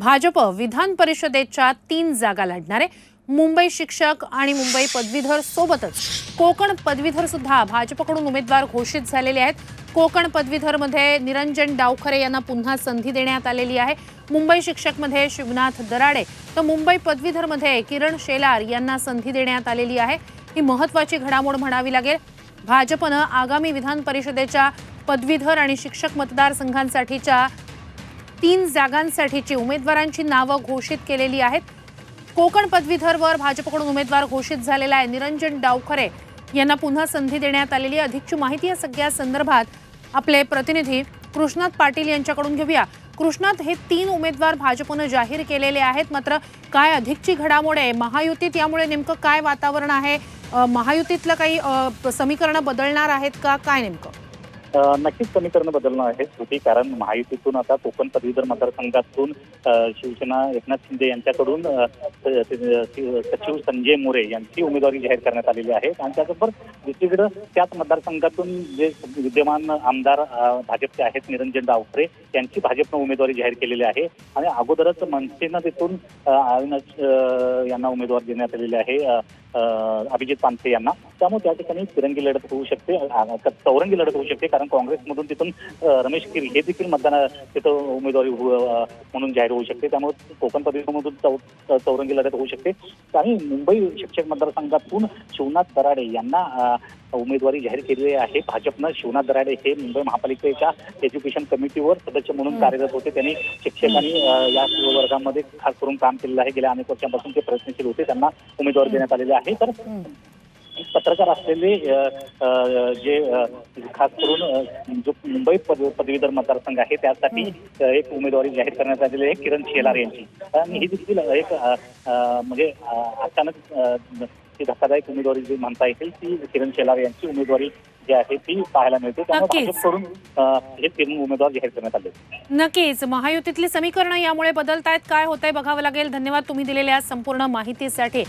भाजप विधान परिषदेच्या तीन जागा लढणार आहे मुंबई शिक्षक आणि मुंबई पदवीधर सोबतच कोकण पदवीधर सुद्धा भाजपकडून उमेदवार घोषित झालेले आहेत. कोकण पदवीधरमध्ये निरंजन डावखरे यांना पुन्हा संधी देण्यात आलेली आहे. मुंबई शिक्षकमध्ये शिवनाथ दराडे तर मुंबई पदवीधरमध्ये किरण शेलार यांना संधी देण्यात आलेली आहे. ही महत्वाची घडामोड म्हणावी लागेल. भाजपनं आगामी विधान परिषदेच्या पदवीधर आणि शिक्षक मतदारसंघांसाठीच्या तीन जागांसाठीची उमेदवारांची नावं घोषित केलेली आहेत. कोकण पदवीधरवर भाजपकडून उमेदवार घोषित झालेला आहे. निरंजन डावखरे यांना पुन्हा संधी देण्यात आलेली आहे. अधिकची माहिती या सगळ्या संदर्भात आपले प्रतिनिधी कृष्णात पाटील यांच्याकडून घेऊया. कृष्णात हे तीन उमेदवार भाजपनं जाहीर केलेले आहेत. मात्र काय अधिकची घडामोड आहे? महायुतीत यामुळे नेमकं काय वातावरण आहे? महायुतीतलं काही समीकरणं बदलणार आहेत का? काय नेमकं? नक्कीच समीकरण बदलणं आहे श्रुती कारण महायुतीतून आता कोकण पदवीधर मतदारसंघातून शिवसेना एकनाथ शिंदे यांच्याकडून सचिव संजय मोरे यांची उमेदवारी जाहीर करण्यात आलेली आहे. आणि त्याचबरोबर दुसरीकडे त्याच मतदारसंघातून जे विद्यमान आमदार भाजपचे आहेत निरंजन डावखरे यांची भाजपनं उमेदवारी जाहीर केलेली आहे. आणि अगोदरच मनसेनं तिथून अविनाश यांना उमेदवार देण्यात आलेली आहे. अभिजित पानसे यांना. त्यामुळे त्या ठिकाणी तिरंगी लढत होऊ शकते चौरंगी लढत होऊ शकते कारण काँग्रेसमधून तिथून रमेश किरी हे देखील मतदान तिथं उमेदवारी म्हणून जाहीर होऊ शकते. त्यामुळे कोकण पदवीमधून चौ चौरंगी लढत होऊ शकते. आणि मुंबई शिक्षक मतदारसंघातून शिवनाथ दराडे यांना उमेदवारी जाहीर केलेली आहे. भाजपनं शिवनाथ दराडे हे मुंबई महापालिकेच्या एज्युकेशन कमिटीवर सदस्य म्हणून कार्यरत होते. त्यांनी शिक्षक आणि अ, या वर्गामध्ये खास करून काम केलेलं आहे. गेल्या अनेक वर्षांपासून ते प्रयत्नशील होते. त्यांना उमेदवारी देण्यात आलेली आहे. तर पत्रकार असलेले जे खास करून जो मुंबई पद पदवीधर मतदारसंघ आहे त्यासाठी एक उमेदवारी जाहीर करण्यात आलेली आहे किरण शेलार यांची. आणि ही देखील एक म्हणजे अचानक अ, ती धक्कादायक उमेदवारी जी म्हणता येईल ती किरण शेलार यांची उमेदवारी जी आहे ती पाहायला मिळते. त्यामुळे नक्कीच. भाजपकडून हे तीन उमेदवार जाहीर करण्यात आले. नक्कीच. महायुतीतली समीकरणं यामुळे बदलतायत. काय होतंय बघावं लागेल. धन्यवाद तुम्ही दिलेल्या संपूर्ण माहितीसाठी.